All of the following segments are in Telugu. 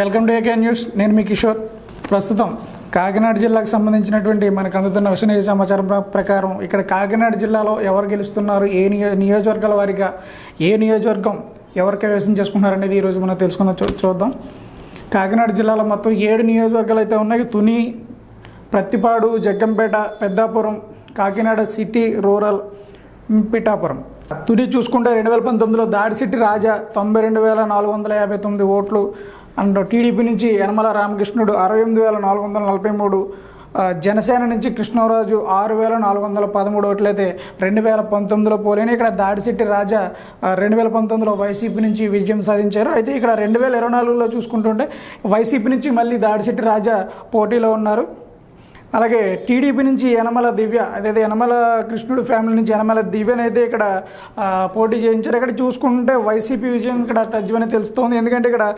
Welcome to AK news. నేను మీ కిషోర్. ప్రస్తుతం కాకినాడ జిల్లాకు సంబంధించినటువంటి మనకు అందుతున్న విషయ సమాచారం ప్రకారం ఇక్కడ కాకినాడ జిల్లాలో ఎవరు గెలుస్తున్నారు? ఏ నియో నియోజకవర్గాల వారిగా ఏ నియోజకవర్గం ఎవరు కైవసం చేసుకుంటున్నారు అనేది ఈరోజు మనం తెలుసుకుందాం. చూ చూద్దాం. కాకినాడ జిల్లాలో మొత్తం ఏడు నియోజకవర్గాలు అయితే ఉన్నాయి. Tuni Prathipadu Jaggampeta Peddapuram Kakinada city rural Pithapuram. Tuni చూసుకుంటే రెండు వేల పంతొమ్మిదిలో దాడిసిట్టి రాజా తొంభై రెండు వేల నాలుగు వందల యాభై తొమ్మిది ఓట్లు అండ్ టీడీపీ నుంచి యనమల రామకృష్ణుడు అరవై ఎనిమిది వేల నాలుగు వందల నలభై మూడు జనసేన నుంచి కృష్ణరాజు ఆరు వేల నాలుగు వందల పదమూడు ఓట్లయితే రెండు వేల పంతొమ్మిదిలో పోలేని ఇక్కడ దాడిశెట్టి రాజా రెండు వేల పంతొమ్మిదిలో వైసీపీ నుంచి విజయం సాధించారు. అయితే ఇక్కడ రెండు వేల ఇరవై నాలుగులో చూసుకుంటుంటే వైసీపీ నుంచి మళ్ళీ దాడిశెట్టి రాజా పోటీలో ఉన్నారు. అలాగే టీడీపీ నుంచి యనమల దివ్య అదే యనమల కృష్ణుడు ఫ్యామిలీ నుంచి యనమల దివ్యని అయితే ఇక్కడ పోటీ చేయించారు. ఇక్కడ చూసుకుంటే వైసీపీ విజయం ఇక్కడ తజ్వని తెలుస్తోంది. ఎందుకంటే ఇక్కడ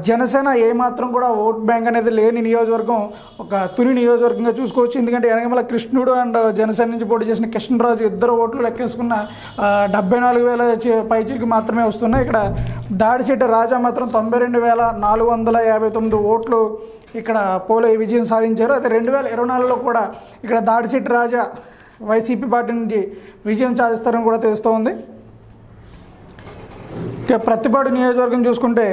జనసేన ఏమాత్రం కూడా ఓట్ బ్యాంక్ అనేది లేని నియోజకవర్గం ఒక తుని నియోజకవర్గంగా చూసుకోవచ్చు. ఎందుకంటే యనమల కృష్ణుడు అండ్ జనసేన నుంచి పోటీ చేసిన కృష్ణరాజు ఇద్దరు ఓట్లు లెక్కేసుకున్న డెబ్బై నాలుగు వేల చి- పైచీకి మాత్రమే వస్తున్నాయి. ఇక్కడ దాడిశెట్టి రాజా మాత్రం తొంభై రెండు వేల నాలుగు వందల యాభై తొమ్మిది ఓట్లు ఇక్కడ పోలో విజయం సాధించారు. అయితే రెండు వేల ఇరవై నాలుగులో కూడా ఇక్కడ దాడిశెట్టి రాజా వైసీపీ పార్టీ నుంచి విజయం సాధిస్తారని కూడా తెలుస్తోంది ఇక ప్రతిపాడు నియోజకవర్గం చూసుకుంటే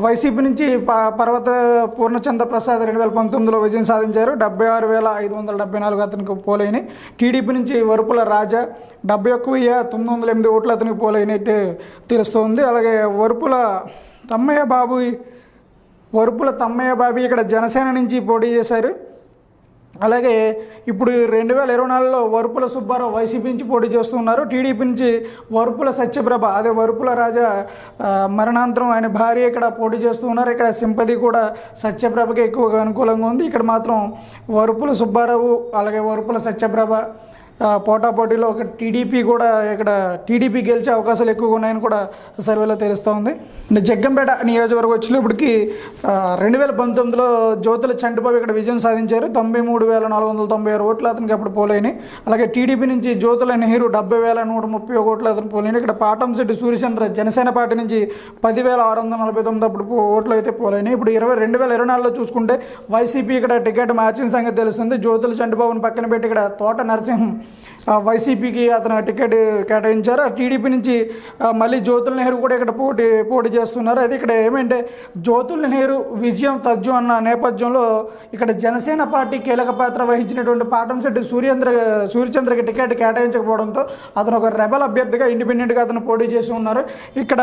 వైసీపీ నుంచి ప- పర్వత పూర్ణచంద్ర ప్రసాద్ రెండు వేల పంతొమ్మిదిలో విజయం సాధించారు. డెబ్బై ఆరు వేల ఐదు వందల డెబ్బై నాలుగు అతనికి పోలైన టీడీపీ నుంచి వరుపుల రాజా డెబ్బై ఒక్క వెయ్యి తొమ్మిది వందల ఎనిమిది ఓట్లు అతనికి పోలైనట్టు తెలుస్తోంది అలాగే వరుపుల తమ్మయ్య బాబు వరుపుల తమ్మయ్య బాబి ఇక్కడ జనసేన నుంచి పోటీ చేశారు. అలాగే ఇప్పుడు రెండు వేల ఇరవై నాలుగులో వరుపుల సుబ్బారావు వైసీపీ నుంచి పోటీ చేస్తున్నారు టీడీపీ నుంచి వరుపుల సత్యప్రభ అదే వరుపుల రాజా మరణాంతరం ఆయన భార్య ఇక్కడ పోటీ చేస్తున్నారు ఇక్కడ సింపతి కూడా సత్యప్రభకి ఎక్కువగా అనుకూలంగా ఉంది. ఇక్కడ మాత్రం వరుపుల సుబ్బారావు అలాగే వరుపుల సత్యప్రభ పోటాపోటీలో ఒక టీడీపీ కూడా ఇక్కడ టీడీపీ గెలిచే అవకాశాలు ఎక్కువగా ఉన్నాయని కూడా సర్వేలో తెలుస్తూ ఉంది. జగ్గంపేట నియోజకవర్గం వచ్చినప్పటికి రెండు వేల పంతొమ్మిదిలో జ్యోతుల చంటిబాబు ఇక్కడ విజయం సాధించారు. తొంభై మూడు వేల నాలుగు వందల తొంభై ఆరు ఓట్లు అతనికి అప్పుడు పోలేని అలాగే టీడీపీ నుంచి జ్యోతుల నెహ్రూ డెబ్బై వేల నూట ముప్పై ఒక ఓట్లు అతను పోలేని ఇక్కడ పాటంశెట్టి సూర్యచంద్ర జనసేన పార్టీ నుంచి పదివేల ఆరు వందల నలభై తొమ్మిది అప్పుడు ఓట్లు అయితే పోలేని ఇప్పుడు ఇరవై రెండు వేల ఇరవై నాలుగులో చూసుకుంటే వైసీపీ ఇక్కడ టికెట్ మార్చిన సంగతి తెలుస్తుంది. జ్యోతుల చంటిబాబుని పక్కన పెట్టి ఇక్కడ తోట నరసింహం వైసీపీకి అతను టికెట్ కేటాయించారు. టీడీపీ నుంచి మళ్ళీ జ్యోతుల నెహ్రూ కూడా ఇక్కడ పోటీ పోటీ చేస్తున్నారు. అయితే ఇక్కడ ఏమంటే జ్యోతుల నెహ్రూ విజయం తజ్జు అన్న నేపథ్యంలో ఇక్కడ జనసేన పార్టీ కీలక పాత్ర వహించినటువంటి పాటంశెట్టి సూర్యేంద్ర సూర్యచంద్రకి టికెట్ కేటాయించకపోవడంతో అతను ఒక రెబల్ అభ్యర్థిగా ఇండిపెండెంట్గా అతను పోటీ చేసి ఉన్నారు. ఇక్కడ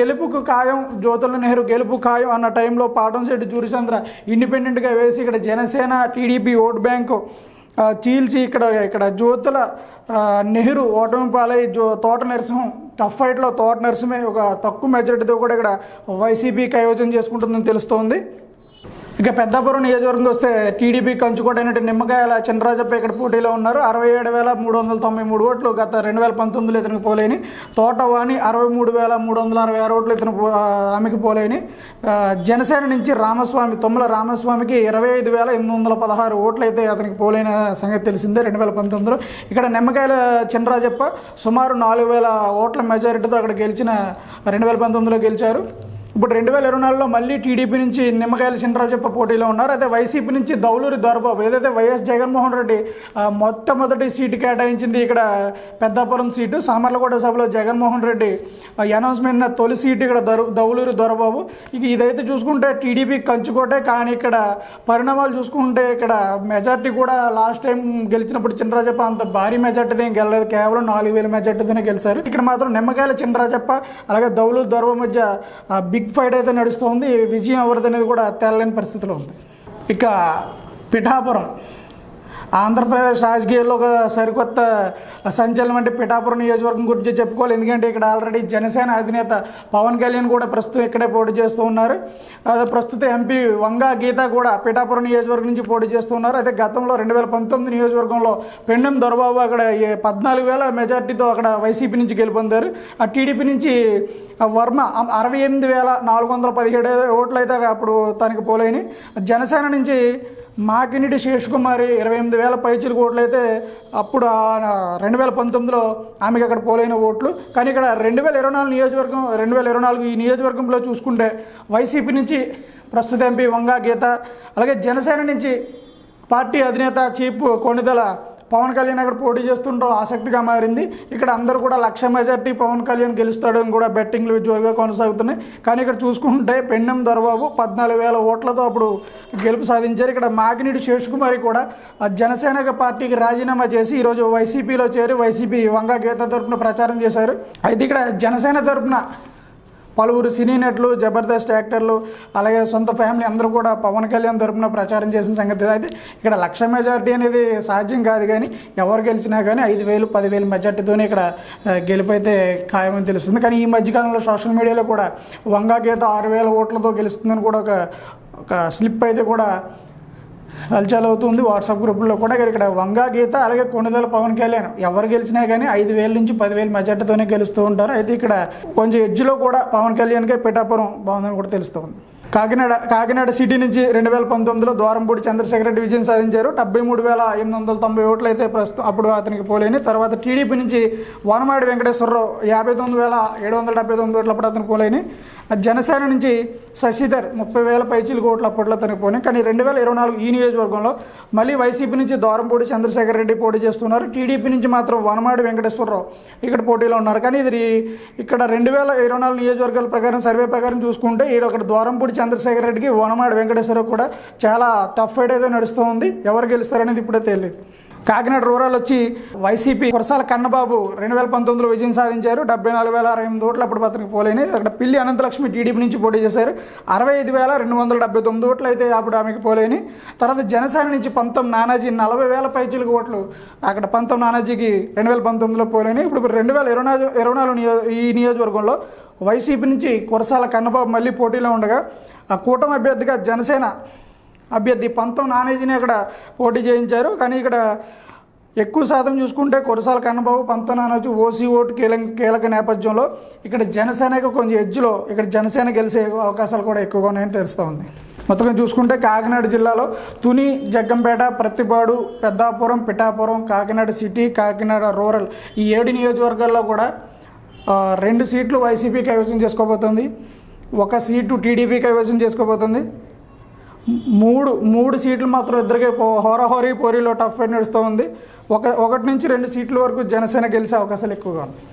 గెలుపుకు ఖాయం జ్యోతుల నెహ్రూ గెలుపు ఖాయం అన్న టైంలో పాటంశెట్టి సూర్యచంద్ర ఇండిపెండెంట్గా వేసి ఇక్కడ జనసేన టీడీపీ ఓట్ బ్యాంకు చీల్చి ఇక్కడ ఇక్కడ జ్యోతుల నెహ్రూ ఓటమి పాలై జో తోట నరసింహం టఫ్ ఫైట్లో తోట నరసింహే ఒక తక్కువ మెజారిటీతో కూడా ఇక్కడ వైసీపీ కైవచం చేసుకుంటుందని తెలుస్తోంది. ఇక పెద్దాపురం నియోజకవర్గం వస్తే టీడీపీ కంచుకోటైనటువంటి నిమ్మకాయల చంద్రరాజప్ప ఇక్కడ పోటీలో ఉన్నారు. అరవై ఏడు వేల మూడు వందల తొంభై మూడు ఓట్లు గత రెండు వేల పంతొమ్మిదిలో ఇతనికి పోలేని. తోటవాణి అరవై మూడు వేల మూడు వందల అరవై ఆరు ఓట్లు ఇతను ఆమెకి పోలేని. జనసేన నుంచి రామస్వామి తొమ్మల రామస్వామికి ఇరవై ఐదు వేల ఎనిమిది వందల పదహారు ఓట్లు అయితే అతనికి పోలేని సంగతి తెలిసిందే రెండు వేల పంతొమ్మిదిలో. ఇక్కడ నిమ్మకాయల చంద్రరాజప్ప సుమారు నాలుగు వేల ఓట్ల మెజారిటీతో అక్కడ గెలిచిన రెండు వేల పంతొమ్మిదిలో గెలిచారు. ఇప్పుడు రెండు వేల ఇరవై నాలుగులో మళ్ళీ టీడీపీ నుంచి నిమ్మకాయల చినరాజప్ప పోటీలో ఉన్నారు. అయితే వైసీపీ నుంచి దౌలూరి దొరబాబు ఏదైతే వైఎస్ జగన్మోహన్ రెడ్డి మొట్టమొదటి సీటు కేటాయించింది ఇక్కడ పెద్దాపురం సీటు సామర్లకోట సభలో జగన్మోహన్ రెడ్డి అనౌన్స్మెంట్ తొలి సీటు ఇక్కడ దొర దౌలూరి దొరబాబు. ఇక ఇదైతే చూసుకుంటే టీడీపీ కంచుకోటే కానీ ఇక్కడ పరిణామాలు చూసుకుంటే ఇక్కడ మెజార్టీ కూడా లాస్ట్ టైం గెలిచినప్పుడు చినరాజప్ప అంత భారీ మెజార్టీతో ఏం గెలలేదు. కేవలం నాలుగు వేల మెజార్టీతోనే గెలిచారు. ఇక్కడ మాత్రం నిమ్మకాయల చినరాజప్ప అలాగే దౌలూరు దొరబాబు మధ్య బిగ్ బిగ్ ఫైట్ అయితే నడుస్తోంది విజయం ఎవరిదనేది కూడా తేలలేని పరిస్థితిలో ఉంది. ఇక పిఠాపురం. ఆంధ్రప్రదేశ్ రాజకీయాల్లో ఒక సరికొత్త సంచలనం అంటే పిఠాపురం నియోజకవర్గం గురించి చెప్పుకోవాలి. ఎందుకంటే ఇక్కడ ఆల్రెడీ జనసేన అధినేత పవన్ కళ్యాణ్ కూడా ప్రస్తుతం ఇక్కడే పోటీ చేస్తూ ఉన్నారు. అదే ప్రస్తుత ఎంపీ వంగా గీత కూడా పిఠాపురం నియోజకవర్గం నుంచి పోటీ చేస్తూ ఉన్నారు. అయితే గతంలో రెండు వేల పంతొమ్మిది నియోజకవర్గంలో పెండెం దొరబాబు అక్కడ పద్నాలుగు వేల మెజార్టీతో అక్కడ వైసీపీ నుంచి గెలుపొందారు. ఆ టీడీపీ నుంచి వర్మ అరవై ఎనిమిది వేల నాలుగు వందల పదిహేడు ఓట్లు అయితే అప్పుడు తనకి పోలేని జనసేన నుంచి మాకినిటి శేష్ కుమారి ఇరవై ఎనిమిది వేల పైచీల ఓట్లు అయితే అప్పుడు రెండు వేల పంతొమ్మిదిలో ఆమెకి అక్కడ పోలైన ఓట్లు. కానీ ఇక్కడ రెండు వేల ఇరవై నాలుగు నియోజకవర్గం రెండు వేల ఇరవై నాలుగు ఈ నియోజకవర్గంలో చూసుకుంటే వైసీపీ నుంచి ప్రస్తుత ఎంపీ వంగా గీత అలాగే జనసేన నుంచి పార్టీ అధినేత చీఫ్ కొణిదల పవన్ కళ్యాణ్ అక్కడ పోటీ చేస్తుంటే ఆసక్తిగా మారింది. ఇక్కడ అందరూ కూడా లక్ష మెజార్టీ పవన్ కళ్యాణ్ గెలుస్తాడని కూడా బెట్టింగ్లు జోరుగా కొనసాగుతున్నాయి. కానీ ఇక్కడ చూసుకుంటే పెన్నెం దొరబాబు పద్నాలుగు వేల ఓట్లతో అప్పుడు గెలుపు సాధించారు. ఇక్కడ మాగినీటి శేషకుమారి కూడా జనసేన పార్టీకి రాజీనామా చేసి ఈరోజు వైసీపీలో చేరి వైసీపీ వంగ గీత తరపున ప్రచారం చేశారు. అయితే ఇక్కడ జనసేన తరపున పలువురు సినీ నటులు జబర్దస్త్ యాక్టర్లు అలాగే సొంత ఫ్యామిలీ అందరూ కూడా పవన్ కళ్యాణ్ తరపున ప్రచారం చేసిన సంగతి అయితే ఇక్కడ లక్ష మెజార్టీ అనేది సాధ్యం కాదు కానీ ఎవరు గెలిచినా కానీ ఐదు వేలు పదివేలు మెజార్టీతోనే ఇక్కడ గెలిపైతే ఖాయమని తెలుస్తుంది. కానీ ఈ మధ్యకాలంలో సోషల్ మీడియాలో కూడా వంగా గీత ఆరు వేల ఓట్లతో గెలుస్తుందని కూడా ఒక ఒక స్లిప్ అయితే కూడా హల్చల్ అవుతుంది. వాట్సాప్ గ్రూపుల్లో కూడా ఇక్కడ వంగా గీత అలాగే కొనుదల పవన్ కళ్యాణ్ ఎవరు గెలిచినా కానీ ఐదు వేల నుంచి పదివేల మెజార్టీతోనే గెలుస్తూ ఉంటారు. అయితే ఇక్కడ కొంచెం ఎడ్జ్లో కూడా పవన్ కళ్యాణ్కే పిఠాపురం బాగుందని కూడా తెలుస్తుంది కాకినాడ కాకినాడ సిటీ నుంచి రెండు వేల పంతొమ్మిదిలో ద్వారంపూడి చంద్రశేఖర్ రెడ్డి విజయం సాధించారు. డెబ్బై మూడు వేల ఎనిమిది వందల తొంభై ఓట్లు అయితే ప్రస్తుతం అప్పుడు అతనికి పోలేని తర్వాత టీడీపీ నుంచి వనమాడి వెంకటేశ్వరరావు యాభై తొమ్మిది వేల ఏడు వందల డెబ్బై తొమ్మిది ఓట్లు అప్పుడు అతను పోలేని జనసేన నుంచి శశిధర్ ముప్పై వేల పైచీలు ఓట్లు అప్పట్లో అతనికి పోయినాయి కానీ రెండు వేల ఇరవై నాలుగు ఈ నియోజకవర్గంలో మళ్ళీ వైసీపీ నుంచి ద్వారంపూడి చంద్రశేఖర్ రెడ్డి పోటీ చేస్తున్నారు. టీడీపీ నుంచి మాత్రం వనమాడి వెంకటేశ్వరరావు ఇక్కడ పోటీలో ఉన్నారు. కానీ ఇది ఇక్కడ రెండు వేల ఇరవై నాలుగు నియోజకవర్గాల ప్రకారం సర్వే ప్రకారం చూసుకుంటే ఈడ ఒకటి ద్వారంపూడి చంద్రశేఖర్ రెడ్డికి వనమాడి వెంకటేశ్వరరావు కూడా చాలా టఫ్ ఫైట్ అయితే నడుస్తూ ఉంది. ఎవరు గెలుస్తారనేది ఇప్పుడే తెలియదు. కాకినాడ రూరల్ వచ్చి వైసీపీ కురసాల కన్నబాబు రెండు వేల పంతొమ్మిదిలో విజయం సాధించారు. డెబ్బై నాలుగు వేల అరవై ఎనిమిది ఓట్లు అప్పుడు అతనికి పోలేని అక్కడ పిల్లి అనంతలక్ష్మి టీడీపీ నుంచి పోటీ చేశారు. అరవై ఐదు వేల రెండు వందల డెబ్బై తొమ్మిది ఓట్లు అయితే అప్పుడు ఆమెకు పోలేని తర్వాత జనసేన నుంచి పంతం నానాజీ నలభై వేల పైచీలకు ఓట్లు అక్కడ పంతం నానాజీకి రెండు వేల పంతొమ్మిదిలో పోలేని ఇప్పుడు రెండు వేల ఇరవై నాలుగు ఇరవై నాలుగు నియో ఈ నియోజకవర్గంలో వైసీపీ నుంచి కురసాల కన్నబాబు మళ్ళీ పోటీలో ఉండగా ఆ కూటమి అభ్యర్థిగా జనసేన అభ్యర్థి పంతం నానేజీని అక్కడ పోటీ చేయించారు. కానీ ఇక్కడ ఎక్కువ శాతం చూసుకుంటే కొరసాల కన్నబాబు పంత నానాజీ ఓసీ ఓటు కీలక కీలక నేపథ్యంలో ఇక్కడ జనసేనకు కొంచెం ఎడ్జ్లో ఇక్కడ జనసేన గెలిచే అవకాశాలు కూడా ఎక్కువగా ఉన్నాయని తెలుస్తూ ఉంది. మొత్తంగా చూసుకుంటే కాకినాడ జిల్లాలో తుని జగ్గంపేట ప్రతిపాడు పెద్దాపురం పిఠాపురం కాకినాడ సిటీ కాకినాడ రూరల్ ఈ ఏడు నియోజకవర్గాల్లో కూడా రెండు సీట్లు వైసీపీ కైవసం చేసుకోబోతుంది. ఒక సీటు టీడీపీ కైవసం చేసుకోబోతుంది. మూడు మూడు సీట్లు మాత్రం ఇద్దరికి హోరహోరీ పోరీలో టఫ్ ఫైట్ నడుస్తూ ఉంది. ఒక ఒకటి నుంచి రెండు సీట్ల వరకు జనసేన గెలిచే అవకాశాలు ఎక్కువగా ఉన్నాయి.